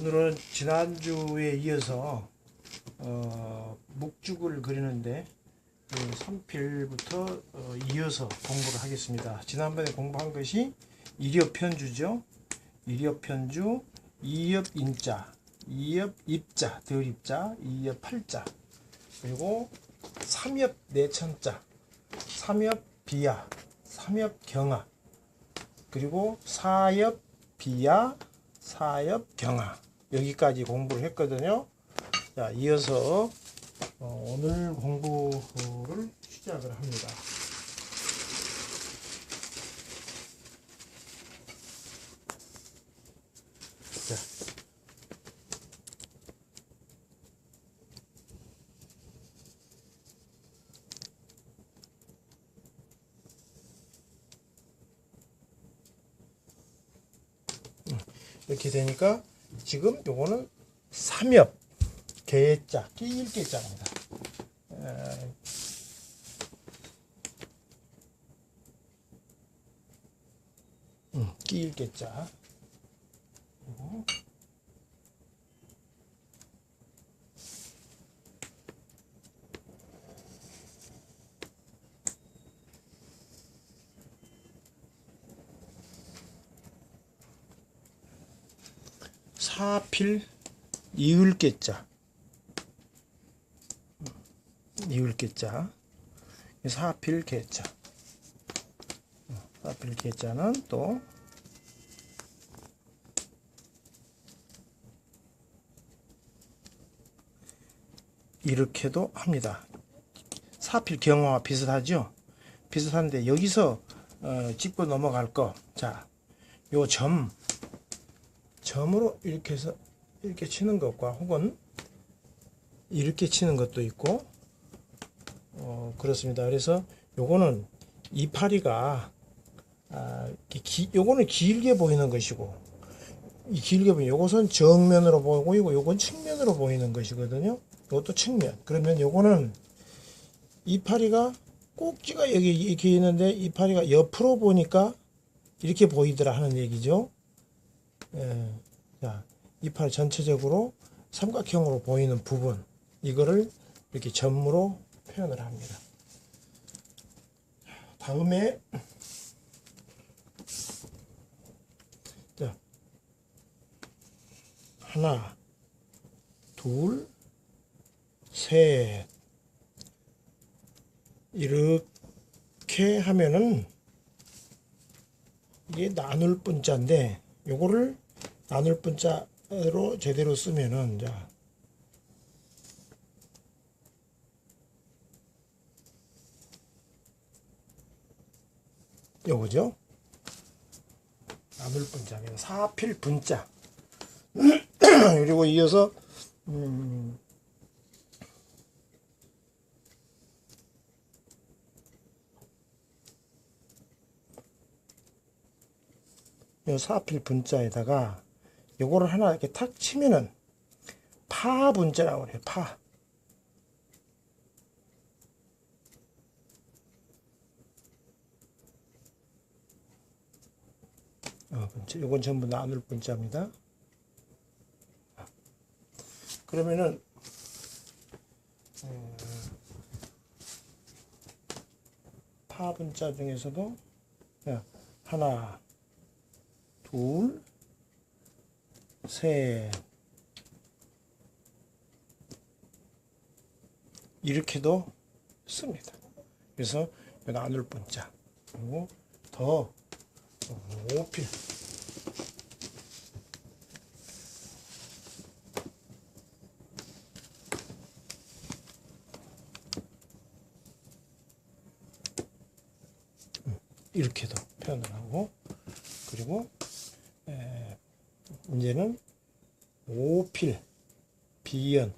오늘은 지난주에 이어서 어, 묵죽을 그리는데 그 3필부터 어, 이어서 공부를 하겠습니다. 지난번에 공부한 것이 일엽 편주죠. 일엽 편주, 이엽 인자, 이엽 입자, 덜입자, 이엽 팔자, 그리고 삼엽 내천자, 삼엽 비야, 삼엽 경아, 그리고 사엽 비야, 사엽 경하 여기까지 공부를 했거든요. 자, 이어서 어, 오늘 공부를 시작을 합니다. 자. 이렇게 되니까 지금 요거는 삼엽 개자 끼일개자입니다. 음, 끼일개자. 사필 이을개자 이을개자 사필 개자 사필 개자는 또 이렇게도 합니다. 사필 경화와 비슷하죠? 비슷한데 여기서 어, 짚고 넘어갈 거. 자, 요 점, 점으로 이렇게 해서 이렇게 치는 것과 혹은 이렇게 치는 것도 있고 어, 그렇습니다. 그래서 요거는 이파리가 아, 기, 요거는 길게 보이는 것이고 이 길게 보이는 요것은 정면으로 보이고 요건 측면으로 보이는 것이거든요. 요것도 측면. 그러면 요거는 이파리가 꼭지가 여기 이렇게 있는데 이파리가 옆으로 보니까 이렇게 보이더라 하는 얘기죠. 예. 자, 이파리 전체적으로 삼각형으로 보이는 부분 이거를 이렇게 점으로 표현을 합니다. 다음에 자, 하나, 둘, 셋 이렇게 하면은 이게 나눌 분자인데 요거를 나눌 분자로 제대로 쓰면은 자 요거죠? 나눌 분자면 사필 분자. 그리고 이어서 음, 요 사필 분자에다가 요거를 하나 이렇게 탁 치면은 파 분자라고 그래요. 파. 어, 분자. 요건 전부 나눌 분자입니다. 그러면은 음, 파 분자 중에서도 야, 하나 둘, 셋. 이렇게도 씁니다. 그래서 나눌 분자. 그리고 더 오필. 이렇게도 표현을 하고 그리고 에, 이제는 오필 비연.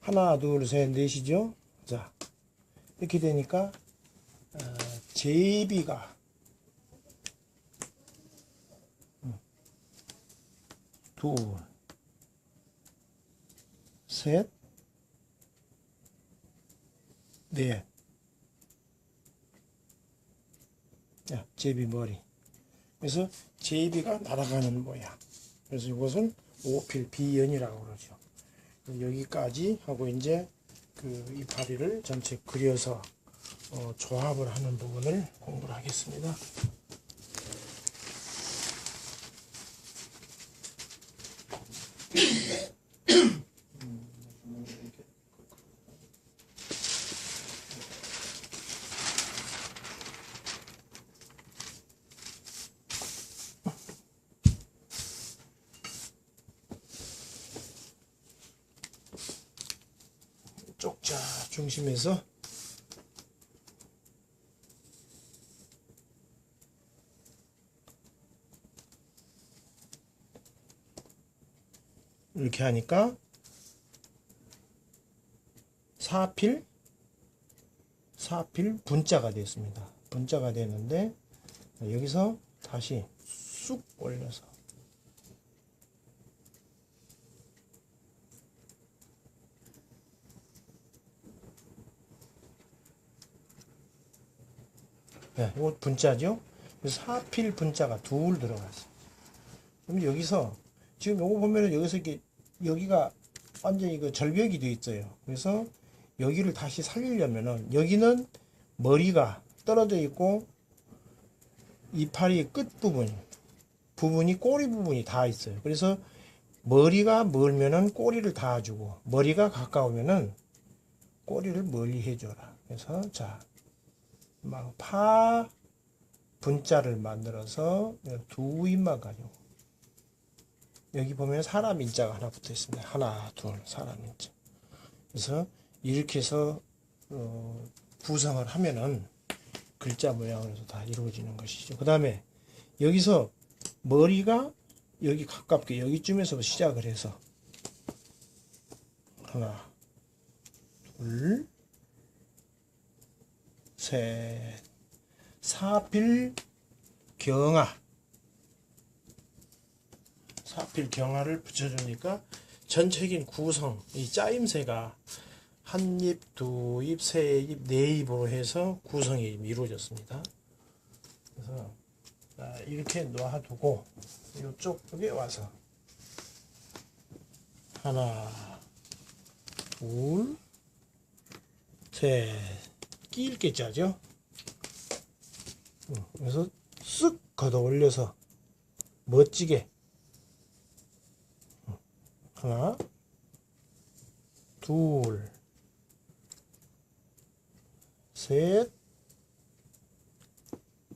하나 둘셋 넷이죠? 자 이렇게 되니까 어, 제비가 음, 둘 셋, 네. 자, 제비 머리. 그래서 제비가 날아가는 모양. 그래서 이것은 오필 비연이라고 그러죠. 여기까지 하고 이제 그 이파리를 전체 그려서 어, 조합을 하는 부분을 공부를 하겠습니다. 쪽 자 중심에서 이렇게 하니까 사필 사필 분자가 됐습니다. 분자가 되는데 여기서 다시 쑥 올려서 네, 이거 분자죠. 사필 분자가 둘 들어갔어요. 그럼 여기서 지금 요거 보면은 여기서 이게 여기가 완전히 그 절벽이 돼 있어요. 그래서 여기를 다시 살리려면은 여기는 머리가 떨어져 있고 이파리 끝 부분 부분이 꼬리 부분이 다 있어요. 그래서 머리가 멀면은 꼬리를 닿아주고 머리가 가까우면은 꼬리를 멀리 해줘라. 그래서 자 막파 분자를 만들어서 두 입만 가지고 여기 보면 사람 인자가 하나 붙어 있습니다. 하나, 둘, 사람 인자. 그래서 이렇게 해서 어, 구성을 하면은 글자 모양으로서 다 이루어지는 것이죠. 그 다음에 여기서 머리가 여기 가깝게 여기쯤에서 시작을 해서 하나, 둘, 셋, 사필 경화 사필 경화를 붙여주니까 전체적인 구성 이 짜임새가 한 입, 두 입, 세 입, 네 입으로 해서 구성이 이루어졌습니다. 그래서 자, 이렇게 놔두고 이쪽에 와서 하나, 둘, 셋, 끼일게 짜죠. 응, 그래서 쓱 걷어 올려서 멋지게. 하나, 둘, 셋,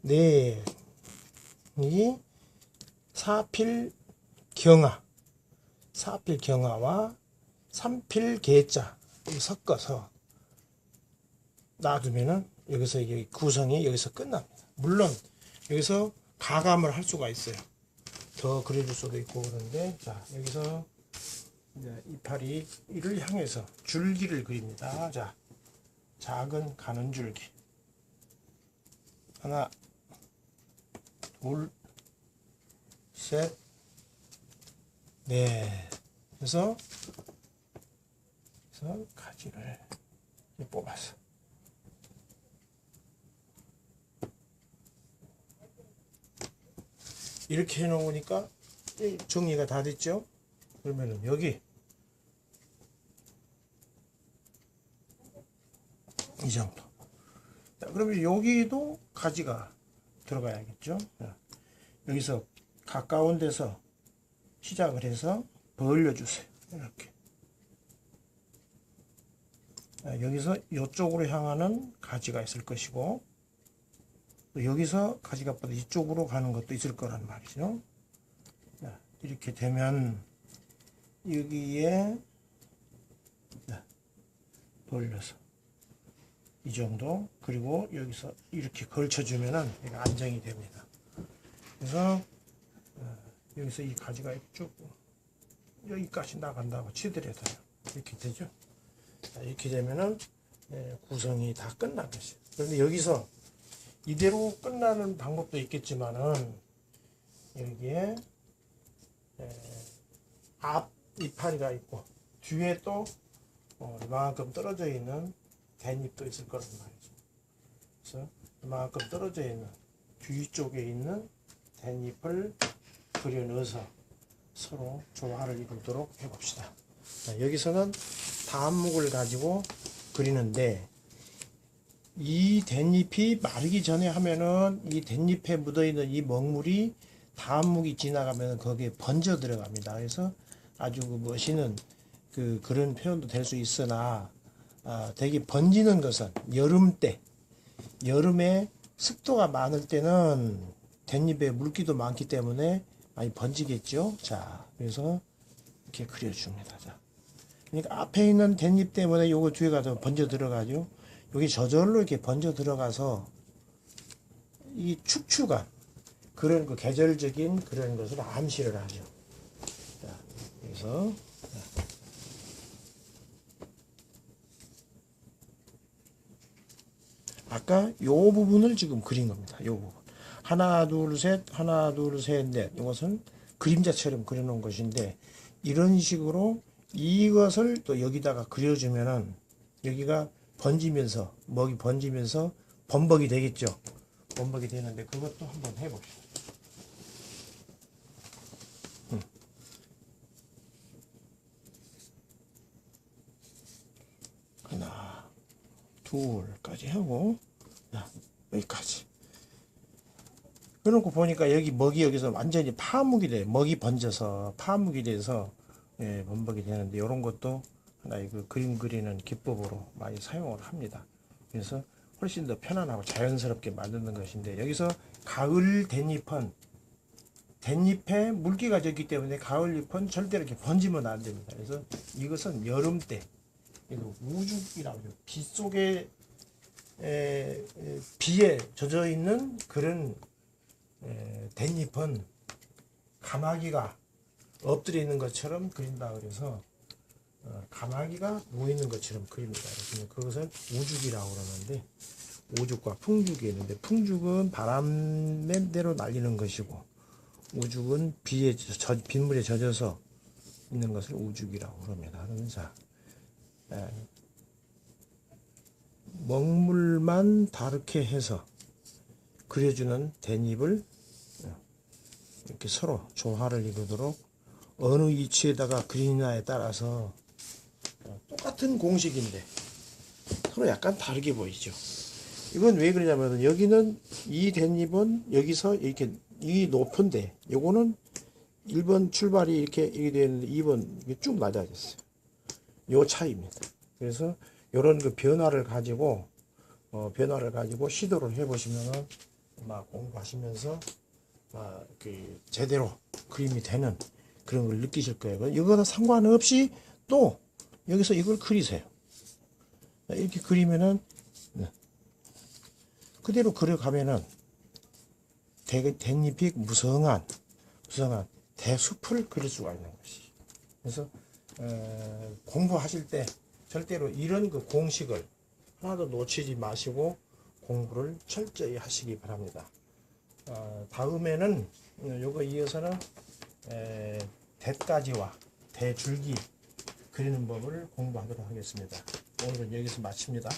넷, 이 사필 경화, 사필 경화와 삼필 계자. 섞어서 놔두면은 여기서 이게 구성이 여기서 끝납니다. 물론 여기서 가감을 할 수가 있어요. 더 그려줄 수도 있고 그런데 자 여기서 이제 이파리 이를 향해서 줄기를 그립니다. 자, 작은 가는 줄기. 하나, 둘, 셋, 넷. 그래서, 그래서 가지를 뽑아서. 이렇게 해 놓으니까 이 정리가 다 됐죠? 그러면은 여기 이 정도. 자, 그러면 여기도 가지가 들어가야겠죠. 자, 여기서 가까운 데서 시작을 해서 벌려주세요. 이렇게. 자, 여기서 이쪽으로 향하는 가지가 있을 것이고, 또 여기서 가지가 뻗어 이쪽으로 가는 것도 있을 거란 말이죠. 자, 이렇게 되면 여기에 자, 돌려서 이 정도 그리고 여기서 이렇게 걸쳐주면은 안정이 됩니다. 그래서 어, 여기서 이 가지가 쭉 여기까지 나간다고 치더라도요. 이렇게 되죠. 자, 이렇게 되면은 예, 구성이 다 것이에요. 그런데 여기서 이대로 끝나는 방법도 있겠지만은 여기에 예, 앞 이파리가 있고 뒤에 또 어, 이만큼 떨어져 있는 대잎도 있을 거란 말이죠. 그래서 이만큼 떨어져 있는 뒤쪽에 있는 대잎을 그려 넣어서 서로 조화를 이루도록 해봅시다. 자, 여기서는 다안목을 가지고 그리는데 이 댄잎이 마르기 전에 하면은 이 댄잎에 묻어 있는 이 먹물이 다안목이 지나가면 거기에 번져 들어갑니다. 그래서 아주 그 멋있는 그 그런 표현도 될 수 있으나 아, 되게 번지는 것은 여름 때 여름에 습도가 많을 때는 댄잎에 물기도 많기 때문에 많이 번지겠죠. 자, 그래서 이렇게 그려줍니다. 자, 그러니까 앞에 있는 댄잎 때문에 요거 뒤에가 더 번져 들어가죠. 여기 저절로 이렇게 번져 들어가서 이 축축한 그런 그 계절적인 그런 것을 암시를 하죠. 자, 그래서 아까 요 부분을 지금 그린 겁니다. 요 부분. 하나, 둘, 셋, 하나, 둘, 셋, 넷. 이것은 그림자처럼 그려놓은 것인데, 이런 식으로 이것을 또 여기다가 그려주면은, 여기가 번지면서, 먹이 번지면서 범벅이 되겠죠. 범벅이 되는데, 그것도 한번 해봅시다. 음. 하나, 둘까지 하고, 자, 여기까지. 그러고 보니까 여기 먹이 여기서 완전히 파묵이 돼. 먹이 번져서 파묵이 돼서 예, 범벅이 되는데 이런 것도 하 나의 그 그림 그리는 기법으로 많이 사용을 합니다. 그래서 훨씬 더 편안하고 자연스럽게 만드는 것인데 여기서 가을 댄잎은 댄잎에 물기가 졌기 때문에 가을 잎은 절대로 이렇게 번지면 안 됩니다. 그래서 이것은 여름 때 이거 우죽이라고 하죠. 비 속에 에, 에, 비에 젖어 있는 그런 에, 댄잎은 가마귀가 엎드려 있는 것처럼 그린다 그래서 어, 가마귀가 누워 있는 것처럼 그립니다. 그래서 그것을 우죽이라고 그러는데 우죽과 풍죽이 있는데 풍죽은 바람대로 날리는 것이고 우죽은 비에 젖, 빗물에 젖어서 있는 것을 우죽이라고 그럽니다. 그러면서 에, 먹물만 다르게 해서 그려주는 댄잎을 이렇게 서로 조화를 이루도록 어느 위치에다가 그리냐에 따라서 똑같은 공식인데 서로 약간 다르게 보이죠. 이건 왜 그러냐면 여기는 이 댄잎은 여기서 이렇게 이 높은데 요거는 1번 출발이 이렇게 이렇게 되는데 2번 이게 쭉 낮아졌어요. 요 차이입니다. 그래서 요런 그 변화를 가지고 어, 변화를 가지고 시도를 해 보시면은 막 공부하시면서 막 그 제대로 그림이 되는 그런 걸 느끼실 거예요. 이거는 상관없이 또 여기서 이걸 그리세요. 이렇게 그리면은 네. 그대로 그려가면은 대, 댄잎이 무성한 무성한 대숲을 그릴 수가 있는 것이. 그래서 에, 공부하실 때 절대로 이런 그 공식을 하나도 놓치지 마시고 공부를 철저히 하시기 바랍니다. 어, 다음에는 어, 요거 이어서는 에, 대까지와 대줄기 그리는 법을 공부하도록 하겠습니다. 오늘은 여기서 마칩니다.